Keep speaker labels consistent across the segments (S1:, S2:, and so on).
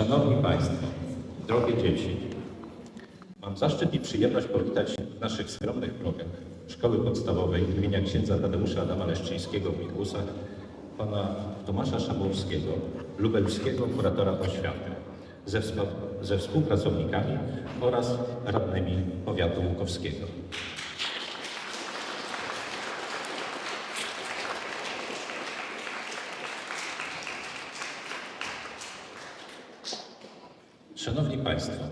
S1: Szanowni Państwo, drogie dzieci, mam zaszczyt i przyjemność powitać w naszych skromnych progach Szkoły Podstawowej imienia księdza Tadeusza Adama Leszczyńskiego w Mikusach pana Tomasza Szabowskiego, lubelskiego kuratora oświaty ze, ze współpracownikami oraz radnymi powiatu łukowskiego. Szanowni Państwo,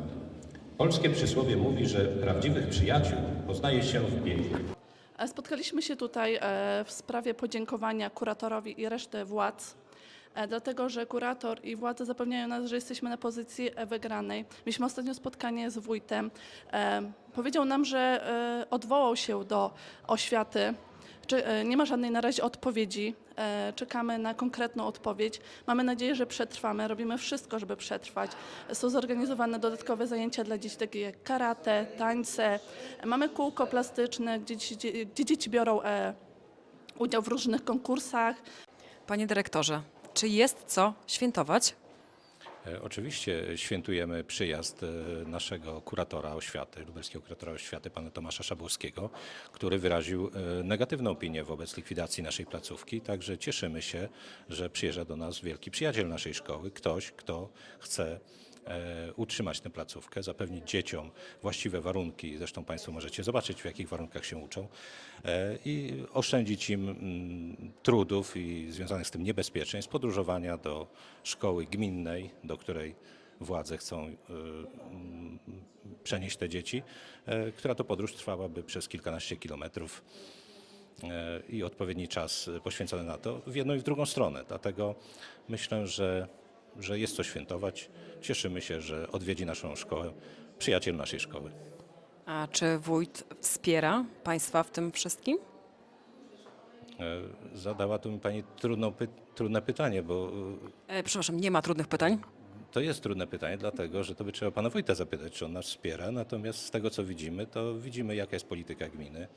S1: polskie przysłowie mówi, że prawdziwych przyjaciół poznaje się w biedzie.
S2: E, Spotkaliśmy się tutaj e, w sprawie podziękowania kuratorowi i reszty władz, e, dlatego że kurator i władze zapewniają nas, że jesteśmy na pozycji wygranej. Mieliśmy ostatnio spotkanie z wójtem. Powiedział nam, że odwołał się do oświaty. Nie ma żadnej na razie odpowiedzi. E, Czekamy na konkretną odpowiedź. Mamy nadzieję, że przetrwamy. Robimy wszystko, żeby przetrwać. Są zorganizowane dodatkowe zajęcia dla dzieci, takie jak karate, tańce. Mamy kółko plastyczne, gdzie, dzieci- gdzie dzieci biorą e, udział w różnych konkursach.
S3: Panie dyrektorze, czy jest co świętować?
S1: E, Oczywiście świętujemy przyjazd e, naszego kuratora oświaty, lubelskiego kuratora oświaty, pana Tomasza Szabłowskiego, który wyraził e, negatywną opinię wobec likwidacji naszej placówki. Także cieszymy się, że przyjeżdża do nas wielki przyjaciel naszej szkoły, ktoś, kto chce utrzymać tę placówkę, zapewnić dzieciom właściwe warunki. Zresztą Państwo możecie zobaczyć, w jakich warunkach się uczą e, i oszczędzić im mm, trudów i związanych z tym niebezpieczeństw podróżowania do szkoły gminnej, do której władze chcą e, mm, przenieść te dzieci, e, która to podróż trwałaby przez kilkanaście kilometrów e, i odpowiedni czas poświęcony na to w jedną i w drugą stronę. Dlatego myślę, że, że jest co świętować. Cieszymy się, że odwiedzi naszą szkołę przyjaciel naszej szkoły.
S3: A czy wójt wspiera Państwa w tym wszystkim?
S1: E, Zadała tu mi Pani trudną, py, trudne pytanie, bo e,
S3: E, przepraszam, nie ma trudnych pytań.
S1: to jest trudne pytanie, dlatego że to by trzeba Pana Wójta zapytać, czy on nas wspiera. Natomiast z tego, co widzimy, to widzimy, jaka jest polityka gminy.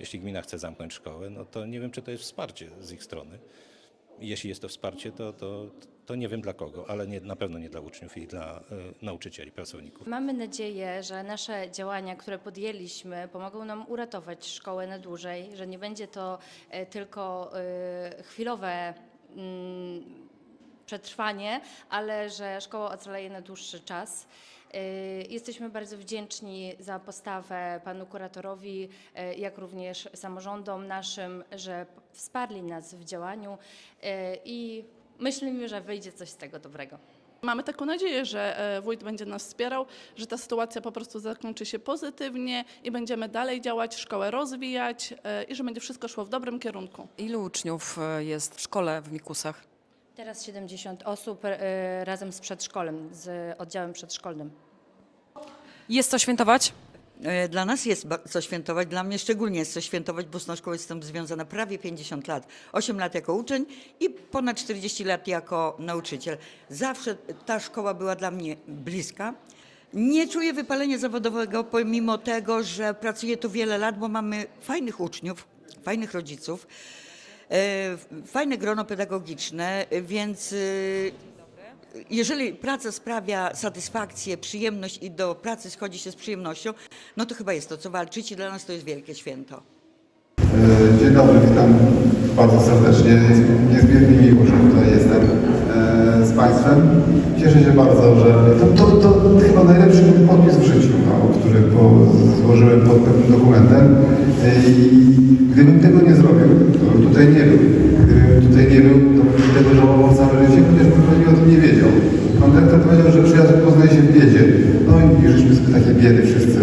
S1: Jeśli gmina chce zamknąć szkołę, no to nie wiem, czy to jest wsparcie z ich strony. Jeśli jest to wsparcie, to, to, to nie wiem dla kogo, ale nie, na pewno nie dla uczniów i dla e, nauczycieli, pracowników.
S4: Mamy nadzieję, że nasze działania, które podjęliśmy, pomogą nam uratować szkołę na dłużej, że nie będzie to e, tylko e, chwilowe mm, przetrwanie, ale że szkoła ocaleje na dłuższy czas. Jesteśmy bardzo wdzięczni za postawę panu kuratorowi, jak również samorządom naszym, że wsparli nas w działaniu i myślimy, że wyjdzie coś z tego dobrego.
S2: Mamy taką nadzieję, że e, wójt będzie nas wspierał, że ta sytuacja po prostu zakończy się pozytywnie i będziemy dalej działać, szkołę rozwijać e, i że będzie wszystko szło w dobrym kierunku.
S3: Ilu uczniów e, jest w szkole w Mikusach?
S4: Teraz 70 osób razem z przedszkolem, z oddziałem przedszkolnym.
S3: Jest co świętować?
S5: E, Dla nas jest co świętować, dla mnie szczególnie jest co świętować, bo z tą szkołą jestem związana prawie 50 lat. 8 lat jako uczeń i ponad 40 lat jako nauczyciel. Zawsze ta szkoła była dla mnie bliska. Nie czuję wypalenia zawodowego, pomimo tego, że pracuję tu wiele lat, bo mamy fajnych uczniów, fajnych rodziców, e, fajne grono pedagogiczne, więc e, jeżeli praca sprawia satysfakcję, przyjemność i do pracy schodzi się z przyjemnością, no to chyba jest to, co walczyć i dla nas to jest wielkie święto.
S6: E, Dzień dobry, witam bardzo serdecznie. Niezmiernie miło, że tutaj jestem e, z Państwem. Cieszę się bardzo, że to, to, to chyba najlepszy podpis w życiu, no, który złożyłem pod pewnym dokumentem. E, I powiedział, że przyjaciół poznaje się w biedzie. No i żeśmy sobie takie biedy wszyscy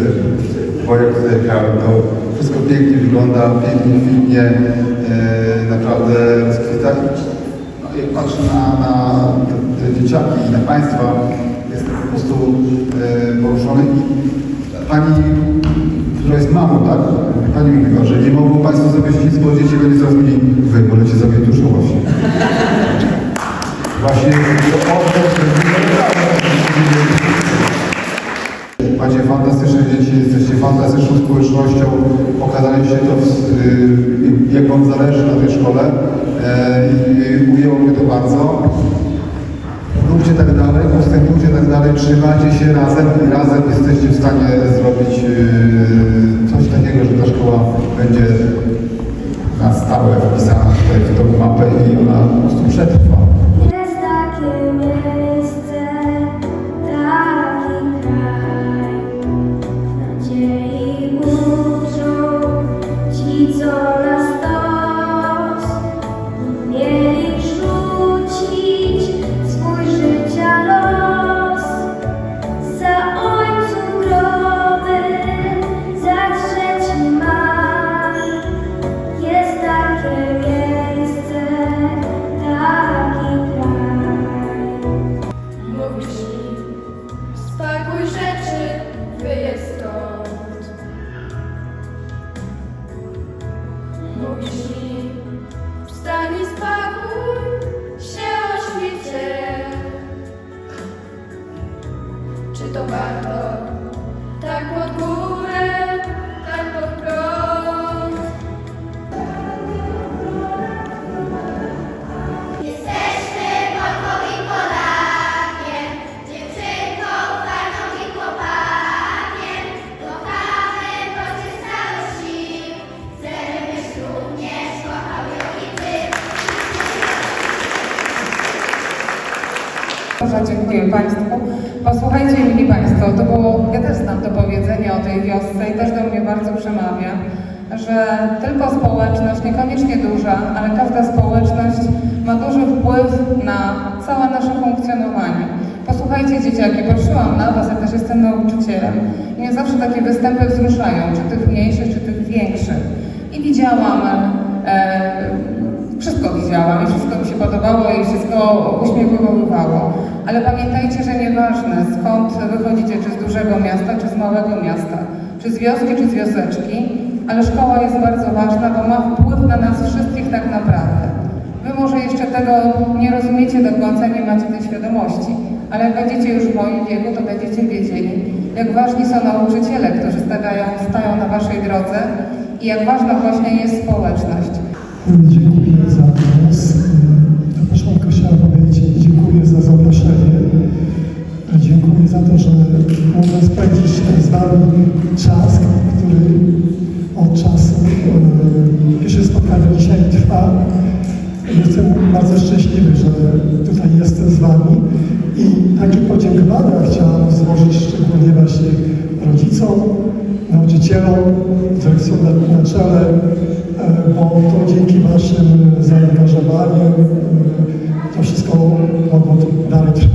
S6: bo jak tutaj grałem, to wszystko pięknie wygląda, pięknie kwitnie, e, naprawdę rozkwita. No, jak patrzę na, na te, dzieciaki i na Państwa, jestem po prostu e, poruszony. Pani, która jest mamą, tak? Pani mówiła, że nie mogą Państwo zrobić nic, bo dzieci będzie coraz mniej. Wy możecie sobie dużo właśnie. Właśnie to oddać, Macie fantastyczne dzieci, jesteście fantastyczną społecznością, pokazaliście to, y, jak Wam zależy na tej szkole e, i ujęło mnie to bardzo.
S7: róbcie tak dalej, postępujcie tak dalej, trzymajcie się razem i razem jesteście w stanie zrobić yy, coś takiego, że ta szkoła będzie na stałe wpisana tutaj w tą mapę i ona po prostu przetrwa.
S8: Yes. Dziękuję Państwu. Posłuchajcie, mili Państwo, to było, ja też znam to powiedzenie o tej wiosce i też do mnie bardzo przemawia, że tylko społeczność, niekoniecznie duża, ale każda społeczność ma duży wpływ na całe nasze funkcjonowanie. Posłuchajcie dzieciaki, patrzyłam na Was, ja też jestem nauczycielem i mnie zawsze takie występy wzruszają, czy tych mniejszych, czy tych większych. I widziałam e, wszystko widziałam i wszystko mi się podobało i wszystko uśmiechowywało. Ale pamiętajcie, że nieważne skąd wychodzicie, czy z dużego miasta, czy z małego miasta, czy z wioski, czy z wioseczki, ale szkoła jest bardzo ważna, bo ma wpływ na nas wszystkich tak naprawdę. Wy może jeszcze tego nie rozumiecie do końca, nie macie tej świadomości, ale jak będziecie już w moim wieku, to będziecie wiedzieli, jak ważni są nauczyciele, którzy stawiają, stają na waszej drodze i jak ważna właśnie jest społeczność.
S9: Tak. a jestem bardzo szczęśliwy, że tutaj jestem z Wami i takie podziękowania chciałam złożyć szczególnie właśnie rodzicom, nauczycielom, dyrekcjom na, czele, e, bo to dzięki Waszym zaangażowaniu e, to wszystko mogło dalej trwać.